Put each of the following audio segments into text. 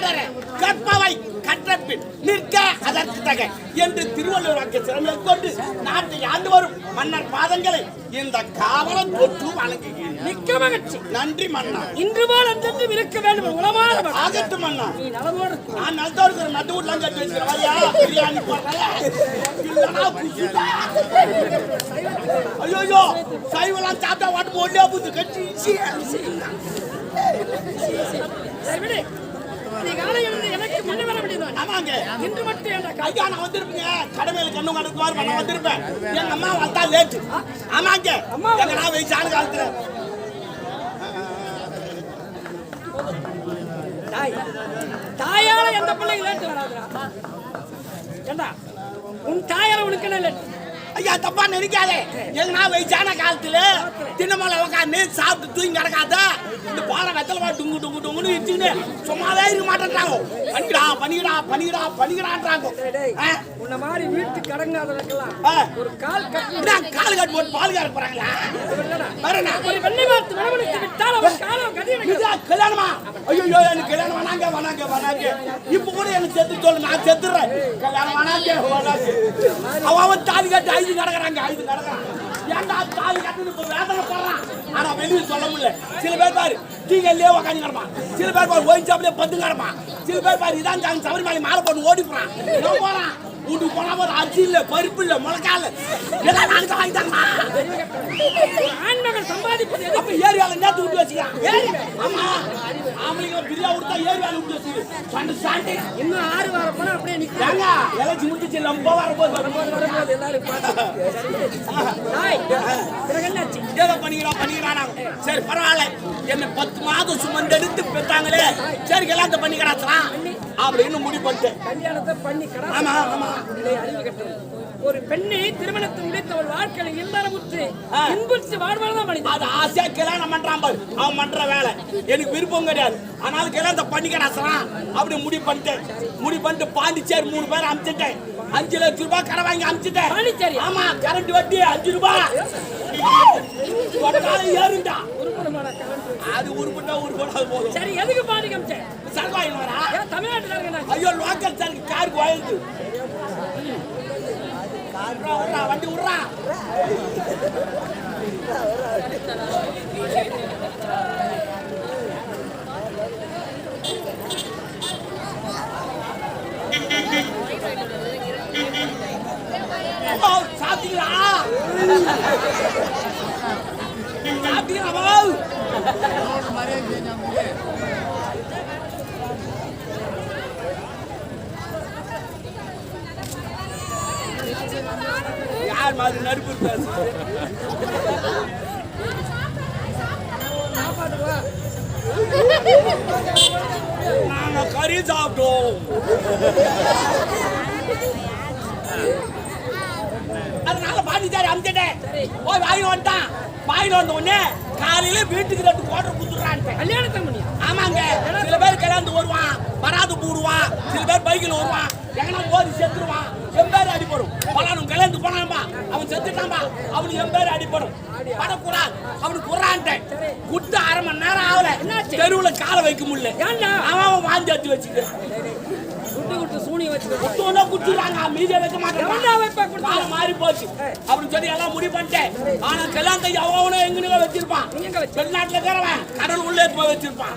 கட்டடர. கற்பவை கற்றப்பின் நிற்க அதற்கு தக என்று திருவள்ளுவர் வாக்கிய சிறமை கொண்டு நாட்டை ஆண்டு வரும் மன்னர் பாதங்களை இந்த காவலன் தொற்று வழங்குகிறேன் மிக்க மகிழ்ச்சி. நன்றி மன்னா. இன்று போல் அன்றென்றும் இருக்க வேண்டும். உளமான மகன். ஆகட்டும் மன்னா. நீ நலமோடு இரு. நான் நல்லதா இருக்கிற நட்டு வீட்டுலாம் கட்டி வச்சிருக்கேன் ஐயா பிரியாணி குசுடா. ஐயோ சைவெல்லாம் சாப்பிட்டா வாட்டு ஒல்லியா புத்து கட்டி சரி விடு. நீ காலை எழுந்து எனக்கு முன்ன வர வேண்டியதுதான் ஆமாங்க. இன்று மட்டும் என்ற ஐயா நான் வந்திருப்பேங்க. கடமையில பண்ண வந்திருப்பேன். எங்க அம்மா வந்தா லேட்டு. ஆமாங்க. அம்மா எங்க நான் வயசான காலத்துல தாய் தாயால எந்த பிள்ளைங்க லேட்டு வராதுடா. ஏண்டா? உன் தாயால உனக்கு என்ன லேட்டு? ஐயா தப்பா நினைக்காதே. எங்க நான் வயசான காலத்துல தின்னமலை உட்காந்து சாப்பிட்டு தூங்கி கிடக்காத இந்த பாலை வெத்தலை பால் டுங்கு டுங்கு டுங்குன்னு வச்சுக்கிட்டு சும்மாவே இருக்க மாட்டேன்றாங்க. பண்ணிக்கிறான்றாங்க டேய், டேய், ஆ, உன்னை மாதிரி வீட்டு கடங்காதவனுக்கெல்லாம் ஆ. ஒரு கால் கட்டி கால் கட்டு போட்டு பால் கறக்க போறாங்களா? ஒரு வெள்ளை பார்த்து மனமடித்து விட்டால் அவன் காலம் கதி கல்யாணமா? ஐயோ எனக்கு கல்யாணம் வேணாங்க வேணாங்க வேணாங்க. இப்ப கூட எனக்கு செத்து சொல்லு நான் செத்துறேன். கல்யாணம் வேணாங்க வேணாங்க. அவன் தாலி கட்டி ஐந்து கிடக்குறாங்க ஐந்து கிடக்குறான் ஏன்டா தாலி கட்டுன்னு இப்ப வேதனை போடுறான்? ஆனா வெளியே சொல்ல முடியல. சில பேர் பாரு டீங்கல்லே உட்காந்து கிடப்பான். சில பேர் பாரு ஒயின் சாப்பிலே பத்து கிடப்பான். சில பேர் பாரு இதான் சபரிமலை மாலை போட்டு ஓடி போறான். போறான். வீட்டுக்கு போனா ஒரு அரிசி இல்ல பருப்பு இல்ல முளைக்கால எல்லாம் நாளைக்கு வாங்கி தரமா ஆண்மகன் சம்பாதிப்பது? அப்ப ஏரியால நேத்து விட்டு வச்சுக்கலாம் ஆமா. ஆம்பளைங்க பிரியா விட்டா ஏரியால விட்டு வச்சு சண்டை சாண்டி. இன்னும் ஆறு வாரம் போனா அப்படியே நிக்கிறாங்க எலச்சி முடிச்சு ரொம்ப வரப்போது வரும்போது எல்லாரும் பார்த்து தாய் பிறகு என்னாச்சு? ஏதோ பண்ணிக்கிறோம் பண்ணிக்கிறான் சரி பரவாயில்ல. என்ன பத்து மாதம் சுமந்தெடுத்து பெற்றாங்களே சரி கல்யாணத்தை பண்ணி. கிடச்சலாம் அப்படின்னு முடிவு பண்ணிட்டேன். கல்யாணத்தை பண்ணி ஆமா ஆமா. ஒரு பெண்ணை திருமணத்தை முடித்த ஒரு வாழ்க்கையில் இல்லறமுற்று ஆ. இன்புற்று வாழ்வாதான் மனிதன்? அது ஆசையா கல்யாணம் பண்றான் பாரு. அவன் பண்ற வேலை. எனக்கு விருப்பம் கிடையாது. ஆனாலும் கல்யாணத்தை பண்ணி கிடச்சலாம் அப்படி முடிவு பண்ணிட்டேன். முடிவு பண்ணிட்டு பாண்டிச்சேரி மூணு பேர் அனுப்பிச்சிட்டேன் அஞ்சு லட்சம் ரூபாய் கடை வாங்கி அனுப்பிச்சிட்டேன் பாண்டிச்சேரி? ஆமா கரண்ட் வட்டி அஞ்சு ரூபாய். தொட்டாலும் ஏறுண்டா அது உருப்பட்டா உருப்படாது போதும். சரி எதுக்கு காமிச்சேன் சரக்கு வாங்கி வரா? ஏன் தமிழ்நாட்டுல ஐயோ லோக்கல் சரக்கு காருக்கு விட்றா, வண்டி விட்றா அம்மா, சாப்பிட்டீங்களா சாப்பிட்டீங்களா மாதிரி நடுப்பு நாங்க கறி சாப்பிட்டோம். அதனால பாண்டிச்சாரி அமுச்சிட்டேன் போய் வாங்கி வந்துட்டான். வாங்கி வந்த உடனே காலையில வீட்டுக்கு ரெண்டு கோட்டை குடுத்துறான்ட்டு கல்யாணத்தை பண்ணியா? ஆமாங்க. சில பேர் கல்யாணத்து வருவான். வராது போடுவான். சில பேர் பைக்கில் வருவான். எங்கன்னா போதி செத்துருவான் பலானும் கல்யாணத்துக்கு போனான்பா அவன் செத்துட்டான்பா அவனுக்கு என் பேர் அடிப்படும் படக்கூடாது. அவனுக்கு குறான்ட்டேன் குட்டு அரை மணி நேரம் ஆகல. என்னாச்சு? தெருவுல காலை வைக்க முடியல. ஏன்டா அவன் அவன் வாந்தி வச்சு வச்சுக்கிறேன். குட்டு குட்டு சூனி வச்சு குத்துவனா குத்துறாங்க மீதியை வைக்க மாட்டான். மாறி போச்சு. அப்படின்னு சொல்லி எல்லாம் முடிவு பண்ணிட்டேன். ஆனா கல்யாணத்தை எவனோ எங்கன்னு வச்சிருப்பான்? வெளிநாட்டுல இருக்கிறவன் கடல் உள்ளே போய் வச்சிருப்பான்.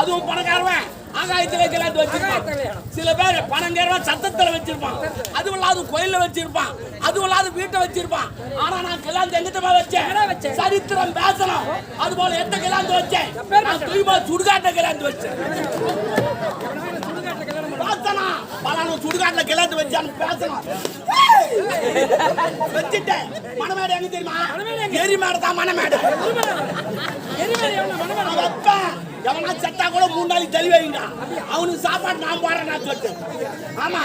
அதுவும் பணக்காரவன். ஆகாயத்துல கல்யாணத்தை வச்சிருப்பான். சில பேர் பணங்கிறவன் சத்தத்துல வச்சிருப்பான். அதுவும் இல்லாத கோயில்ல வச்சிருப்பான். அதுவும் இல்லாத வீட்டை வச்சிருப்பான். ஆனா நான் கல்யாணத்தை எங்கிட்ட போய் எங்கடா வச்ச? வச்சேன்? சரித்திரம் பேசணும். அது போல எந்த கல்யாணத்தை வச்சேன்? நான் தூய்மா சுடுகாட்ட கல்யாணத்தை வச்சேன். பேசணும். பலானும் சுடுகாட்டுல கிளந்து வச்சான்னு பேசணும். வச்சுட்டேன். மணமேடை எங்க தெரியுமா? எரிமேடை தான் மணமேடை எரிமலை எவ்வளவு மனமரம் நான் வைப்பேன் எவனா செத்தா கூட வைங்க அவனுக்கு சாப்பாடு நான் போடுறேன் நான் சொல்லிட்டேன் ஆமா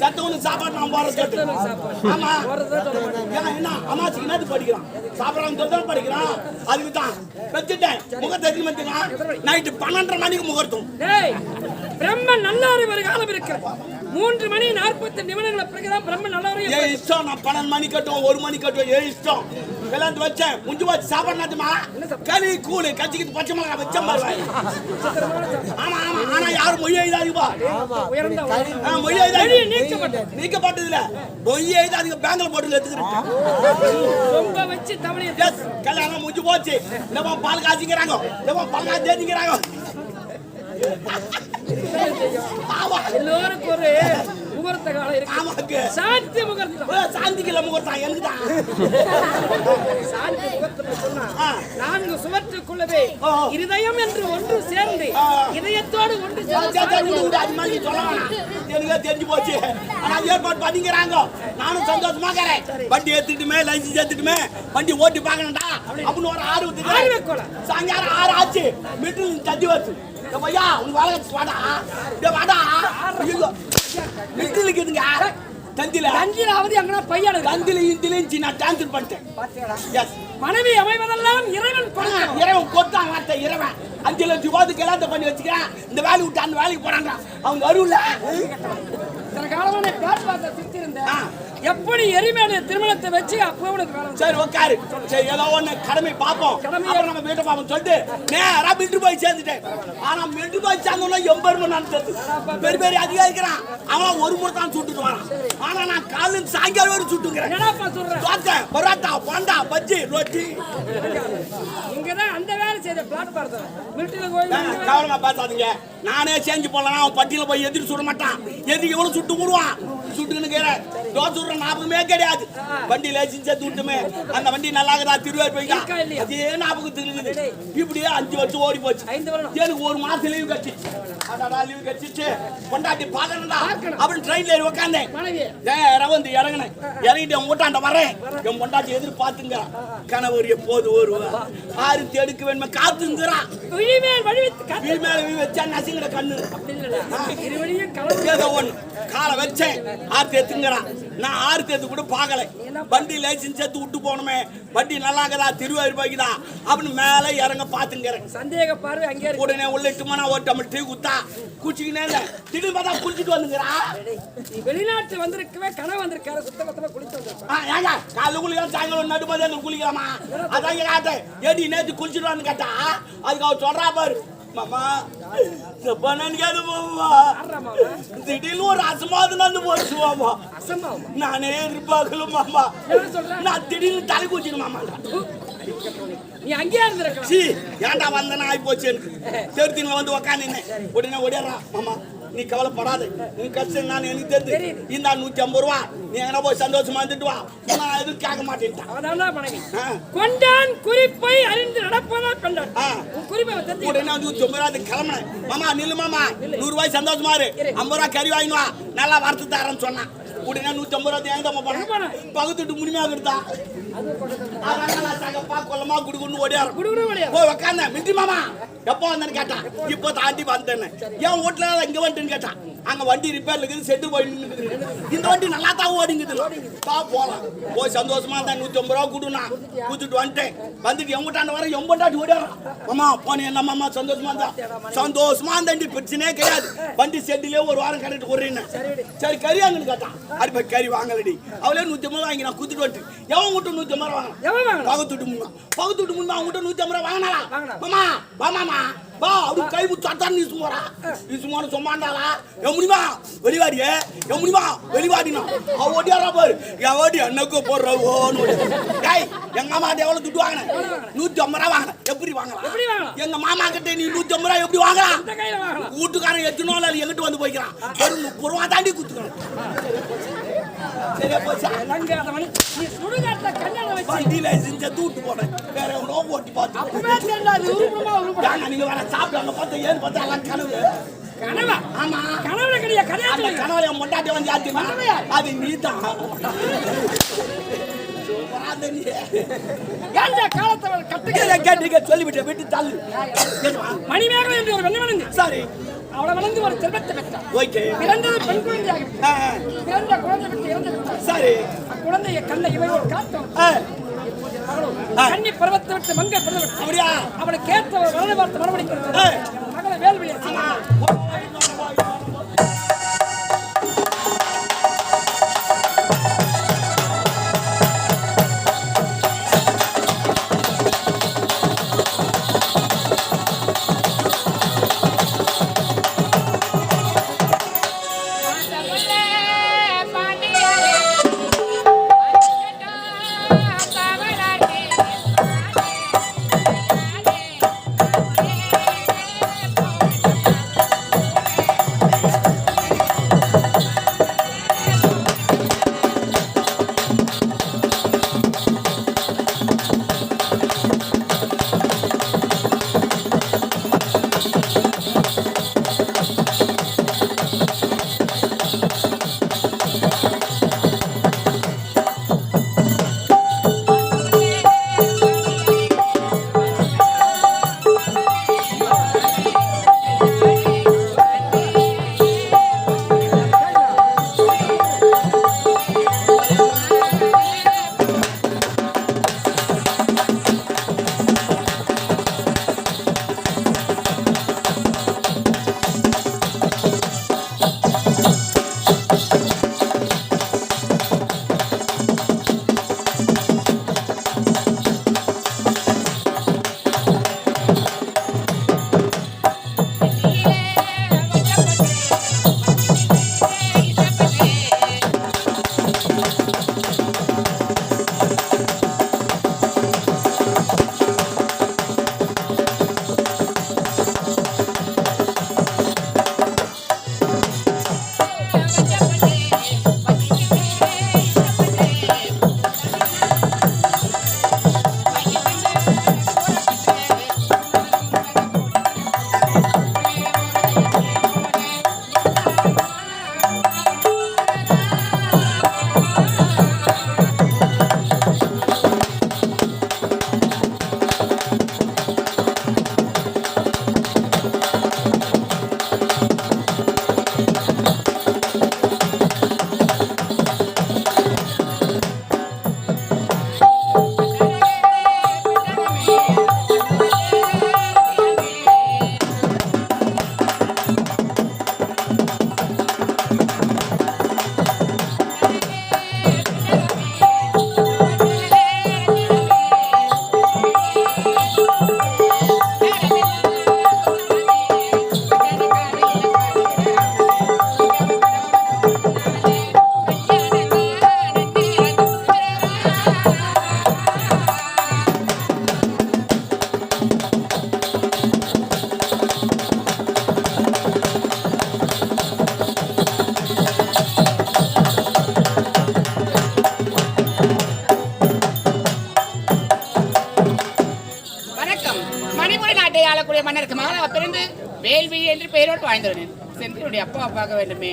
செத்தவனுக்கு சாப்பாடு நான் போடுறேன் சொல்லிட்டேன் ஆமா. என்ன அம்மாச்சிக்கு என்னது படிக்கிறான்? சாப்பிடறான் சொல்லி படிக்கிறான். அதுக்கு தான் வச்சுட்டேன். முகத்தை எத்தனை மணிக்கு நைட்டு பன்னெண்டரை மணிக்கு முகூர்த்தம். டேய் பிரம்மன் நல்லாறு ஒரு காலம் இருக்கிறது மூன்று மணி நாற்பத்தி நிமிடங்கள் பிறகுதான் பிரம்மன் நல்லாறு இஷ்டம் நான் பன்னெண்டு மணி கட்டுவோம் ஒரு மணி கட்டுவோம் ஏன் இஷ்டம். கல்யாணத்து வச்சேன் முஞ்சு வச்சு சாப்பாடு நாத்துமா களி கூழு கச்சிக்கிட்டு பச்சை மிளகா வச்ச மாதிரி ஆமா ஆமா ஆனா யாரும் மொய் ஆ, மொய் எழுதாதீங்க நீக்கப்பட்டது இல்ல மொய் எழுதாதீங்க பேங்க்ல போட்டு எடுத்துக்கிறேன். கல்யாணம் முடிஞ்சு போச்சு. நம்ம பால் காய்ச்சிக்கிறாங்க. நம்ம பால் காய்ச்சி ஆமா எல்லோருக்கும் ஒரு முகூர்த்த காலம் இருக்கு. சாந்தி முகூர்த்தம். சாந்திக்கு முகூர்த்தம். எனக்கு தான் சாந்தி முகூர்த்தம் சொன்னா. நான்கு சுவற்றுக்குள்ளவே. இருதயம் என்று ஒன்று சேர்ந்து. இதயத்தோடு ஒன்று அது மாதிரி சொல்ல வேணாம். எனக்கே தெரிஞ்சு போச்சு. ஆனா ஏற்பாடு பண்ணிக்கிறாங்க. நானும் சந்தோஷமா இருக்கிறேன். வண்டி ஏத்துட்டுமே லைசன்ஸ் ஏத்துட்டுமே வண்டி ஓட்டி பார்க்கணும்டா. அப்படின்னு ஒரு ஆர்வத்துக்கு. சாயங்காலம் ஆறு ஆச்சு. மீட்டர் தட்டி வச்சு. பையா உங்க கழிச்சு வாடா. வாடா. ஐயோ. மீட்டர் இருக்குதுங்க தந்தில? தஞ்சிலாவது அங்கனா பையனுக்கு. தந்தில இந்தில இருந்துச்சு நான் டிரான்ஸ்ஃபர் பண்ணிட்டேன். மனைவி அமைவதெல்லாம் இறைவன் கொடுத்தான் இறைவன் கொத்தான் வார்த்தை இறைவன். அஞ்சு லட்சம் ரூபாய்க்கு கல்யாணத்தை பண்ணி வச்சுக்கிறேன். இந்த வேலையை விட்டு அந்த வேலைக்கு போறாங்க அவங்க வரும்ல சில காலமா நான் பிளாட் பார்த்த சுத்திருந்தேன் ஆ. எப்படி எரிமேல திருமணத்தை வச்சு அப்போ உனக்கு வேலை சரி உட்காரு சரி ஏதோ ஒண்ணு கடமை பார்ப்போம். கடமை. அப்புறம் நம்ம வீட்டை பார்ப்போம். சொல்லிட்டு நேரா மிலிட்டரி போய் சேர்ந்துட்டேன். ஆனா மிலிட்டரி போய் சேர்ந்தோம்னா எம்பெருமை நடந்தது பெரிய பெரிய அதிகாரி இருக்கிறான் அவன் ஒரு முறை தான் சுட்டுட்டு வரான். ஆனா நான் காலையில சாயங்காலம் வரை சுட்டுங்கிறேன் தோசை பரோட்டா போண்டா பஜ்ஜி ரொட்டி. இங்கதான் அந்த வேலை செய்த பிளாட் பார்த்தேன் மிலிட்டரியில போய் கவனமா பேசாதீங்க. நானே செஞ்சு போடலாம் அவன் பட்டியல போய் எதிரி சுட மாட்டான். எதிரி எவ்வளவு சுட்டு விடுவான் சுட்டுக்கின்னு கேறேன் தோசை சுடுற ஞாபகமே கிடையாது. வண்டி லேசின் சேர்த்து விட்டுமே அந்த வண்டி நல்லா இருக்குதா திருவாரூர் இருக்கா போய்க்கா இல்லையா? அதே ஞாபகத்துக்கு இருக்குது இப்படியே அஞ்சு வருஷம் ஓடி போச்சு. எனக்கு ஒரு மாசம் லீவு அடடா லீவு பார்க்கணும். அப்படின்னு ட்ரெயின்ல ஏறி உட்காந்தேன் மனைவி நேரா வந்து இறங்கினேன். இறங்கிட்டு என் வீட்டாண்ட வரேன் என் பொண்டாட்டி எதிர்பார்த்துங்க. கணவர் எப்போது வருவா ஆறு எடுக்க வேணுமே. காத்துங்கிறான் வீடு மேல வீ வச்சா நசிங்கிற கண்ணு. ஏதோ ஒண்ணு. காலை வச்சேன் ஆறு தேத்துங்கிறான் நான் ஆறு தேத்து கூட பார்க்கல. வண்டி லைசன்ஸ் சேர்த்து விட்டு போகணுமே. வண்டி நல்லா இருக்குதா? திருவாயூர் போய்க்குதா? அப்படின்னு மேல இறங்க பாத்துங்கிறேன் சந்தேக பார்வை அங்கே உடனே உள்ள இட்டுமா நான் ஒரு டம்ளர் டீ குத்தா குச்சிக்கினே இல்லை திடீர்னு பார்த்தா குளிச்சுட்டு வந்துங்கிறா வெளிநாட்டு வந்திருக்கவே கனவு வந்திருக்காரு சுத்த மொத்தமா குளிச்சு ஏங்க காலைல குளிக்கலாம் சாயங்காலம் நடுமதி அந்த குளிக்கலாமா? அதான் காட்டேன் ஏடி நேத்து குளிச்சுட்டு வந்து கேட்டா அதுக்கு அவர் சொல்றா பாரு தப்பா நினைக்காது மாமா. ஆடுறாமா திடீர்னு ஒரு அசமாவது நடந்து போச்சு மாமா. நானே எதிர்பார்க்கல மாமா. நான் திடீர்னு தலை குச்சிடு மாமா. நீ அங்கேயே இருந்திருக்கலாம். சி ஏன்டா வந்தனா ஆகி போச்சு எனக்கு? தேர்த்தின வந்து உடனே ஓடிடுறான் மாமா. நீ கவலைப்படாத. நீ கஷ்டம் நான் எனக்கு தெரியுது. இந்த நூத்தி ஐம்பது ரூபா. நீ எங்கன்னா போய் சந்தோஷமா இருந்துட்டு வா. நான் எதுவும் கேட்க ஆ. கொண்டான் குறிப்பை அறிந்து நடப்பதா கொண்டான். உன் தெரிஞ்சு உடனே வந்து நூத்தி ஐம்பது ரூபா கிளம்புனேன். மாமா நில்லு மாமா. நூறு ரூபாய் சந்தோஷமா இரு. ஐம்பது ரூபா கறி வாங்கினு வா. நல்லா வறுத்து தரேன்னு சொன்னான். உடனே நூத்தி ஐம்பது ரூபா எங்க தம்மா எங்க போனேன்? போன? பகுத்துட்டு முழுமையாக இருந்தா அதனால நான் தகப்பா கொல்லமா குடுக்குன்னு வழியா போய் உக்காந்தேன். மிண்டி மாமா. எப்போ வந்தேன்னு கேட்டான் இப்போ தாண்டி வந்தேன்னு. என் வீட்டுல இங்க வந்துட்டுன்னு கேட்டான் அங்க வண்டி ரிப்பேர்ல இருக்குது செட்டு போய் நின்னுக்குது. இந்த வண்டி நல்லா தான் ஓடிங்குது. பா போலாம். போய் சந்தோஷமா இருந்தா நூத்தி ஐம்பது ரூபா கொடுனா கொடுத்துட்டு வந்துட்டேன். வந்துட்டு என் வீட்டாண்ட வர என் பொண்டாட்டி ஓடியாரான் மாமா போன என்ன மாமா சந்தோஷமா இருந்தா? சந்தோஷமா இருந்தாண்டி பிரச்சனையே கிடையாது. வண்டி செட்டிலே ஒரு வாரம் கரெக்ட் கொடுறேன்னு சரி கறி வாங்கன்னு கேட்டான் அடி போய் கறி வாங்கலடி. அவளே நூத்தி ஐம்பது வாங்கி நான் கொடுத்துட்டு வந்துட்டு எவன் விட்டு நூத்தி ஐம்பது ரூபா வாங்கணும் பகுத்துட்டு முன்னா பகுத்துட்டு முன்னா அவங்ககிட்ட நூத்தி ஐம்பது ரூபா வாங்கினா. மாமா மாமா வா அப்படி கை முத்து அத்தான் நீ சும்மாரா நீ சும்மா சொம்மாண்டாளா என் முடியுமா வெளிவாடியே என் முடியுமா வெளிவாடினா. அவ ஓடியாரா பாரு. என் ஓடி அண்ணக்கு போடுறவோன்னு ஓடி டேய் எங்க மாமா கிட்ட எவ்வளவு துட்டு வாங்கினேன் நூத்தி ஐம்பது ரூபா வாங்கினேன் எப்படி வாங்கலாம்? எங்க மாமா கிட்ட நீ நூத்தி ஐம்பது ரூபா எப்படி வாங்கலாம்? வீட்டுக்காரன் எத்தனோ நாள் எங்கிட்ட வந்து போய்க்கிறான். வெறும் முப்பது ரூபா தாண்டி குத்துக்கணும். சரியா போச்சா மணி நீ சுடுகாட்டுல கல்யாணம் வச்சு வண்டியில செஞ்ச தூட்டு போனேன் வேற எவனோ ஓட்டி பார்த்து அப்பவே தெரியல அது உருப்படமா உருப்படா. ஏங்க நீங்க வேற சாப்பிட்டு பார்த்தா ஏன்னு பார்த்தா எல்லாம் கனவு? கனவா? ஆமா. கனவுல கிடையாது அந்த கதையா கனவுல என் மொண்டாட்டி வந்து யாத்திமா கனவையா? அது நீ. தான் காலத்தை கட்டுக்க கேட்டீங்க சொல்லிவிட்டேன் விட்டு தள்ளு. மணிமேகலை என்று ஒரு வெண்ணமனந்து சரி. அவளை வளர்ந்து ஒரு செல்வத்தை பெற்றார் ஓகே. பிறந்தது பெண் குழந்தையாக பிறந்த குழந்தை விட்டு இறந்து சரி. அக்குழந்தைய கண்ணை இவை ஒரு காத்தம். கன்னி பருவத்தை விட்டு மங்கை பிறந்து அப்படியா? அவனுக்கு ஏற்ற வலது பார்த்து மறுபடி கொடுத்தார் ஏய். மகளை வேல்விழியை வாழ்ந்துள்ளேன் சென்று என்னுடைய அப்பா பார்க்க வேண்டுமே.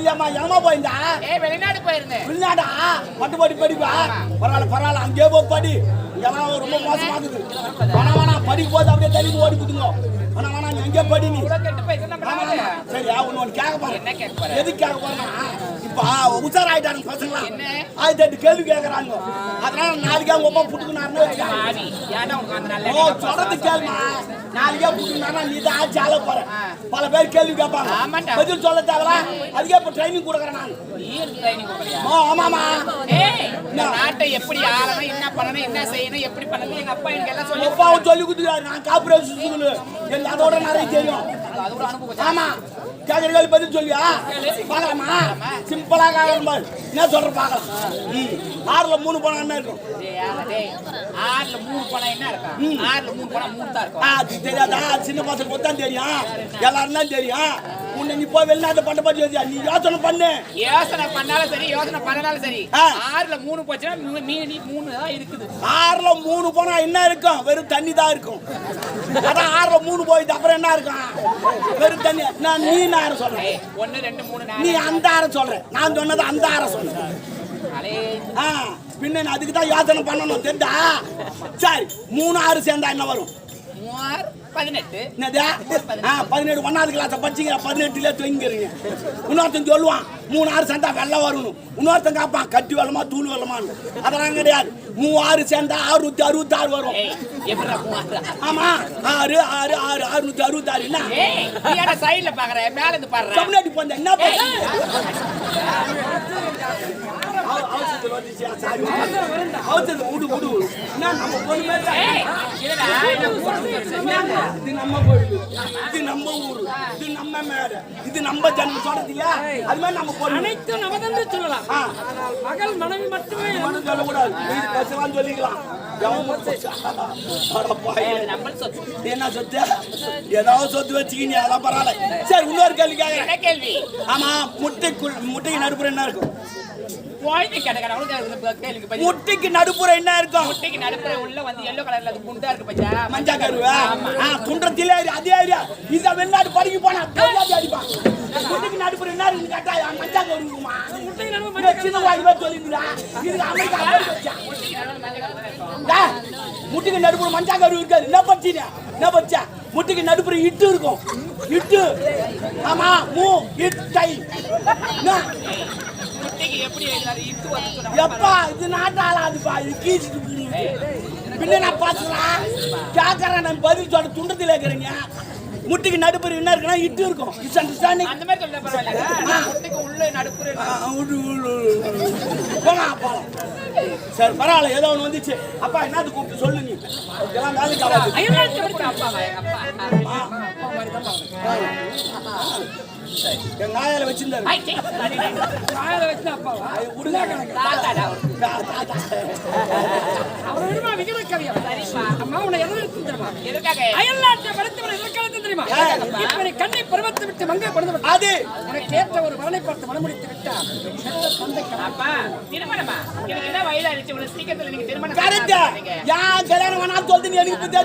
அது இல்லையம்மா ஏமா போயிருந்தா? ஏ வெளிநாடு போயிருந்தேன் வெளிநாடா? பட்டு படி படிப்பா? பரவாயில்ல பரவாயில்ல அங்கேயே போய் படி. இங்கெல்லாம் ரொம்ப மோசமாகுது வேணா வேணா படிக்கும் போது அப்படியே தள்ளி ஓடி குதுங்க நீ படி நீ. ஒண்ணு ஒண்ணு கேட்க போறேன். என்ன கேட்க போறேன்னா இப்ப உசார் ஆயிட்டானுங்க பசங்களா என்ன? ஆயிரத்தி எட்டு கேள்வி கேட்கறாங்க அதனால நாளைக்கே அவங்க அப்பா புட்டுக்குனாருன்னு வச்சுக்காங்க. ஓ கேளுமா. நாளைக்கே புட்டுக்குனாரா நீ தான் ஆட்சி ஆள போற. ஆ. பல பேர் கேள்வி கேட்பாங்க. பதில் சொல்ல தேவையில்ல. அதுக்கே இப்ப ட்ரைனிங் கொடுக்குறேன் நான்? ஓ ஆமாமா நாட்டை எப்படி ஆளணும் என்ன பண்ணணும் என்ன செய்யணும் எப்படி பண்ணணும் எங்க அப்பா எனக்கு எல்லாம் சொல்லி அப்பாவும் சொல்லி கொடுத்துருக்காரு நான் எனக்கு அதோட நிறைய தெரியும் ஆமா. கேக்குற கேள்வி பதில் சொல்லியா? பார்க்கலாமா? சிம்பிளா பாரு. என்ன சொல்ற பார்க்கலாம். ம். ஆறுல மூணு போனா என்ன இருக்கும்? ஆறுல மூணு பணம் என்ன இருக்கும் ஆறுல மூணு பணம் மூணு தான் இருக்கும். தெரியாதா? சின்ன பசங்க தான் தெரியும். எல்லாரும் தான் தெரியும். உன்னை நீ போய் வெளிநாட்டு பட்ட பற்றி வச்சியா நீ யோசனை பண்ணு. யோசனை பண்ணாலும் சரி யோசனை பண்ணாலும் சரி. ஆறுல மூணு போச்சுன்னா மீ- மீதி மூணு தான் இருக்குது. ஆறுல மூணு போனா என்ன இருக்கும்? வெறும் தண்ணி தான் இருக்கும். அதான் ஆறுல மூணு போயிட்டு அப்புறம் என்ன இருக்கும்? வெறும் தண்ணி. நான் நீ ஆறு சொல்றேன் ஒண்ணு ரெண்டு மூணு நீ அந்த ஆற சொல்றேன் நான் சொன்னது அந்த ஆற சொல்றேன் ஆ பின்ன அதுக்கு தான் யோசனை பண்ணணும் தெரிஞ்சா சரி மூணு ஆறு சேர்ந்தா என்ன வரும்? மூவாறு பதினெட்டு. பதினேழு ஒன்னாவது கிளாஸ் படிச்சிங்க பதினெட்டுல தொங்கிக்கிறீங்க இன்னொருத்தன் சொல்லுவான் மூணு ஆறு சேர்ந்தா வெள்ளம் வரணும் இன்னொருத்தன் காப்பான் கட்டி வெள்ளமா தூள் வெள்ளமான்னு. அதெல்லாம் கிடையாது. மூணு ஆறு சேர்ந்தா அறுநூத்தி அறுபத்தி ஆறு வரும் மூவாறு? ஆமா ஆறு ஆறு ஆறு அறுநூத்தி அறுபத்தி ஆறு என்ன சைடுல பாக்குற? மேல இருந்து பாடுற? தமிழ்நாட்டு போந்த என்ன அவசரத்துல. என்ன நம்ம பொண்ணு? இது நம்ம கோயில் இது நம்ம ஊரு இது நம்ம மேடை இது நம்ம ஜன்மம் சொல்றது இல்லையா அது மாதிரி நம்ம பொண்ணு அனைத்தும் நமதென்று சொல்லலாம் மகள் மனைவி மட்டுமே மனம் சொல்லக்கூடாது இது சொல்லிக்கலாம் என்ன சொத்து? ஏதாவது சொத்து வச்சுக்கினி அதெல்லாம் பரவாயில்ல. சரி இன்னொரு கேள்வி? ஆமா முட்டைக்குள் முட்டைக்கு நடுப்புற என்ன இருக்கும்? முட்டைக்கு நடுப்புற என்ன இருக்கும்? முட்டைக்கு நடுப்புற உள்ள வந்து எல்லோ கலர்ல அது குண்டா இருக்கு பச்சா மஞ்சா கருவா துன்றத்திலே அதே ஏரியா. இந்த வெளிநாடு படிக்க போனா தெரியாது அடிப்பான் முட்டைக்கு நடுப்புற என்ன இருக்கு கேட்டா மஞ்சா கருவுமா சின்ன வாய்ப்பா சொல்லிங்களா இது அமெரிக்கா அமெரிக்கா நடுப்புற மஞ்சா கருவு இருக்காது என்ன பச்சியா என்ன பச்சா? முட்டிக்கு நடுப்புற இட்டு இருக்கும். இட்டு. ஆமா மூ இட்டை. என்ன? எப்பா இது நாட்டாளாதுப்பா இது கீச்சிட்டு பின்ன நான் பாத்துக்கிறேன். கேட்கறேன் நான் பதில் சொல்ல துண்டத்தில் இருக்கிறீங்க. முட்டிக்கு நடுப்புற என்ன இருக்குன்னா இட்டு இருக்கும். இட்ஸ் அண்டர்ஸ்டாண்டிங் அந்த மாதிரி சொல்ல பரவாயில்ல முட்டைக்கு உள்ள நடுப்புற போங்க அப்பா சரி பரவாயில்ல ஏதோ ஒன்று வந்துச்சு. அப்பா என்னது கூப்பிட்டு சொல்லு நீ. இதெல்லாம் வேலைக்கு ஆகாது. எங்க அப்பா. என் நாயால வச்சிருந்தாரு. ஐ, சீ, சரி, சரி. காயல வச்சு அப்பாவா விடுங்க. தாத்தாடா அவரு. தாத்தா அவர் விடுமா விகித கவியா? சரிப்பா. அம்மா உன்னை எதை எடுத்து தெரியுமா? எதுக்காக? அயல்நாட்டை படித்தவன் எதற்காக தெரியுமா? இப்ப நீ கண்ணை பருவத்தை விட்டு மங்க படுத்து விட்டு அது. உனக்கு ஏற்ற ஒரு வரனை பார்த்து மனமுடித்து விட்டா செத்த தந்தைக்கு அப்பா திருமணமா? எனக்கு என்ன வயதாயிடுச்சு? இவ்வளவு சீக்கிரத்துல நீங்க திருமணம் கரெக்ட். யான் கல்யாணம் வேணாம் சொல்லிட்டு எனக்கு பாத்தியா?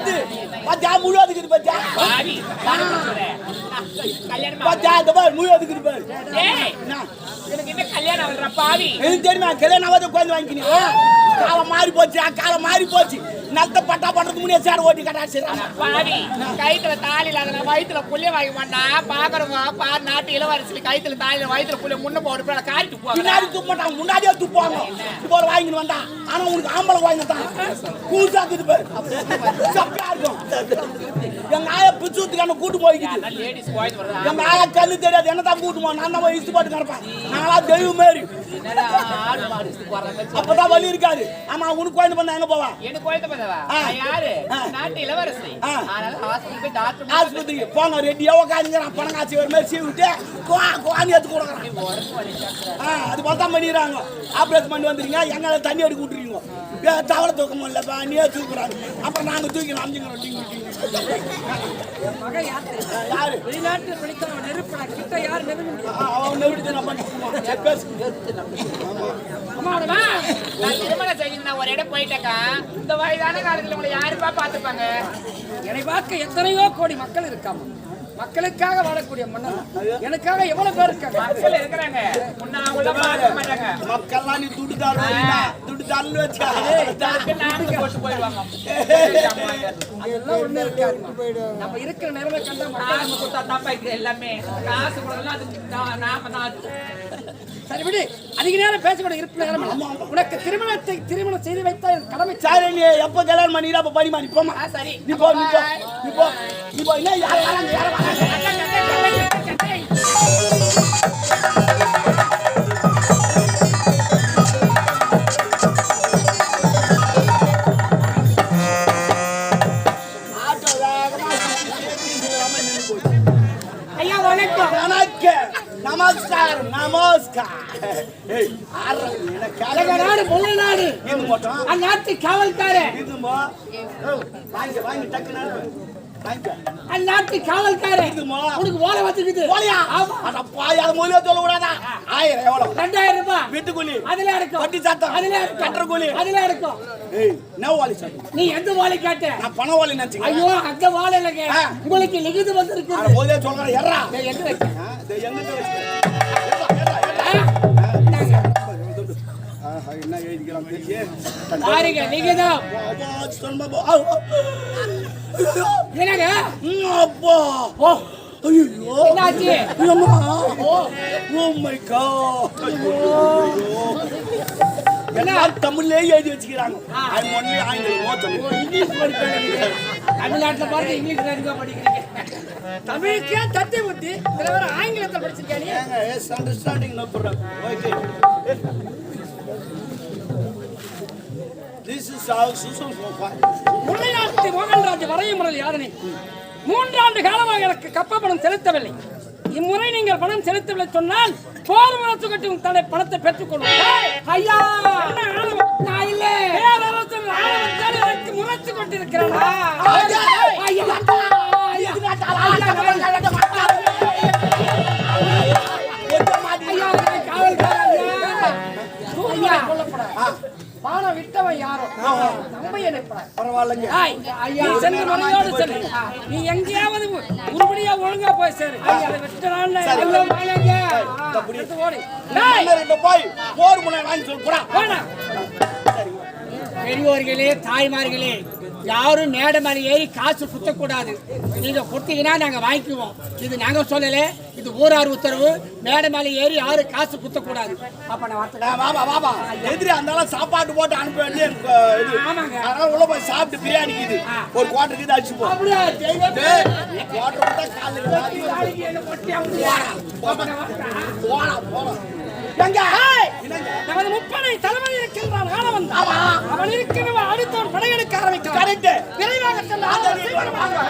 பாத்தியா? பாத்தியா? பாரு முழு அதுக்கு பாரு எனக்கு என்ன கல்யாணம் பாவி. எனக்கு தெரியுமா? கல்யாணம் ஆகாத குழந்தை வாங்கிக்கினியா காலம் மாறி போச்சு காலம் மாறி போச்சு. நல்ல பட்டா பண்றதுக்கு முன்னே சேர ஓட்டி கட்டா சரி பாவி கைத்துல தாலி இல்லாத வயித்துல புள்ளைய வாங்கி மாட்டா பாக்குறவங்க பா நாட்டு இளவரசி கைத்துல தாலில வயித்துல புள்ளைய முன்ன காரிட்டு போவாங்க. பின்னாடி துப்ப மாட்டாங்க முன்னாடியே துப்புவாங்க இப்போ வாங்கிட்டு வந்தா ஆனா உனக்கு ஆம்பளை வாங்கி தான் கூசாக்குது பாரு. சப்பையா இருக்கும். எங்க ஆயா பிச்சு ஊத்துக்கான கூட்டு போய்க்குது கோயில் எங்க ஆயா கண்ணு தெரியாது. என்ன தான் கூட்டுமா நான் தான் போய் இஸ்து போட்டு கிடப்பேன் நாங்களா தெய்வம் மாரி. அப்பதான் வலி இருக்காது. ஆமா உனக்கு குழந்தை பண்ண எங்க போவா? எனக்கு யாரு. நாட்டு இளவரசி. ஆ. அதனால ஹாஸ்பிட்டல் போய் டாக்டர் ஆஸ்பத்திரிக்கு போங்க ரெடியா உட்காந்துங்கிறான் பணம் காசு ஒரு மாதிரி சீவி விட்டு குவா குவான்னு எடுத்து கொடுக்குறான் அது போல தான் பண்ணிடுறாங்க ஆப்ரேஷன் பண்ணி வந்துருங்க. எங்களை தண்ணி எடுக்க விட்டுறீங்க ஏ, தவளை தூக்க முடியலப்பா நீயே தூக்குறாங்க அப்புறம் நாங்க தூக்கி அமைஞ்சுக்கிறோம் யார்? வெளிநாட்டில் படித்தவன் நெருப்படா கிட்ட யார் ஆ, அவன் நான் திருமணம் செய்யணும் ஒரு இடம் போயிட்டேக்கா. இந்த வயதான காலத்துல உங்களை யாருப்பா பாத்துப்பாங்க என்னை பார்க்க எத்தனையோ கோடி மக்கள் இருக்காம மக்களுக்காக வாழக்கூடிய மன்னன். எனக்காக எவ்வளவு பேர் இருக்காங்க? மக்கள் இருக்கிறாங்க. மக்கள்லாம் நீ வச்சா போட்டு போயிடுவாங்க. அதெல்லாம் ஒண்ணு இருக்காது. நம்ம இருக்கிற நிலைமை கண்டா மக்கள் காசு கொடுத்தா தப்பா இருக்குது எல்லாமே. காசு கொடுக்கலாம் அது நா- நாம தான் சரி விடு. அதிக நேரம் பேசக்கூட இருப்பு நேரம் இல்லை. உனக்கு திருமணத்தை திருமணம் செய்து வைத்தா என் கடமை சரி நீ எப்போ கல்யாணம் பண்ணிக்கிறா அப்போ படிமா நீ போமா சரி. நீ போ நீ போ. நீ போ நீ போ. என்ன யார் வராங்க நமஸ்கார் ஆறு எனக்கு நாடு முல்லை நாடு. அந்நாட்டு காவல்காரன். வாங்கி. அந்நாட்டு காவல்காரன். உனக்கு ஓலை வச்சுக்குது போலியா அட பாய் அது மொழியா சொல்ல கூடாதா ஆயிரம் எவ்வளவு? ரெண்டாயிரம் ரூபாய். வீட்டு கூலி அதுல இருக்கும். வட்டி சாத்தம் அதுல இருக்கும். கட்டுற கூலி அதுல இருக்கும். ஏய் என்ன வாலி சாத்தம் நீ எந்த ஓலை கேட்ட? நான் பண வாலி நினைச்சீங்க ஐயோ அந்த ஓலை இல்லைங்க. உங்களுக்கு லிகிது வந்திருக்கு அட மொழியா சொல்றேன். எறா இதை எங்க வச்சு? என்ன எழுதிக்கிறான் தெரியே பாருங்க லிகிதம். என்னங்க? அப்பா. ஓ. ஐயோ என்னாச்சு? அம்மா ஓ மை காட் தமிழ்லயே எழுதி வச்சுக்கிறாங்க. ஐ ஒன்லி ஆங்கிலம் தமிழ் இங்கிலீஷ் படிப்பாங்க தமிழ்நாட்டுல பாருங்க இங்கிலீஷ் அதிகமா படிக்கிறீங்க. தமிழுக்கே தட்டி ஊத்தி சில பேர் ஆங்கிலத்தில் படிச்சிருக்கா நீ? ஏங்க yes understanding no problem okay. This is how Mohanraj வரையும் முறையில் யாதனை மூன்றாண்டு காலமாக எனக்கு கப்ப பணம் செலுத்தவில்லை இம்முறை நீங்கள் பணம் செலுத்தவில்லை சொன்னால் போர் முரசு கட்டி உன் தலை பணத்தை பெற்றுக்கொள்ளும் ஐயா நான் இல்லை முரசு கொண்டிருக்கிறானா பெரியவன் யாரோ? நம்பிய நிற்பார் பரவாயில்லைங்க. நீ சென்று மனையோடு சென்று. நீ எங்கேயாவது உருப்படியா ஒழுங்கா போய் சேரு. பெரியோர்களே தாய்மார்களே யாரும் மேடை மேலே ஏறி காசு குத்தக்கூடாது. நீங்க கொடுத்தீங்கன்னா நாங்க வாங்கிக்குவோம். இது நாங்க சொல்லல. இது ஊரார் உத்தரவு. மேடை மேலே ஏறி யாரும் காசு குத்தக்கூடாது. அப்ப நான் வார்த்தை வாபா வாபா எதிரி இருந்தாலும் சாப்பாடு போட்டு அனுப்ப வேண்டிய ஆமாங்க. அதனால உள்ள போய் சாப்பிட்டு பிரியாணி இது ஒரு குவாட்டர் இது அடிச்சு போ. டேய், குவாட்டர் நமது முப்படை தளபதி இருக்கின்றான் ஆளவன் அவன் இருக்கிறவன் அடுத்தவன் படையெடுக்க ஆரம்பிக்கிறான். விரைவாக சீக்கிரமாக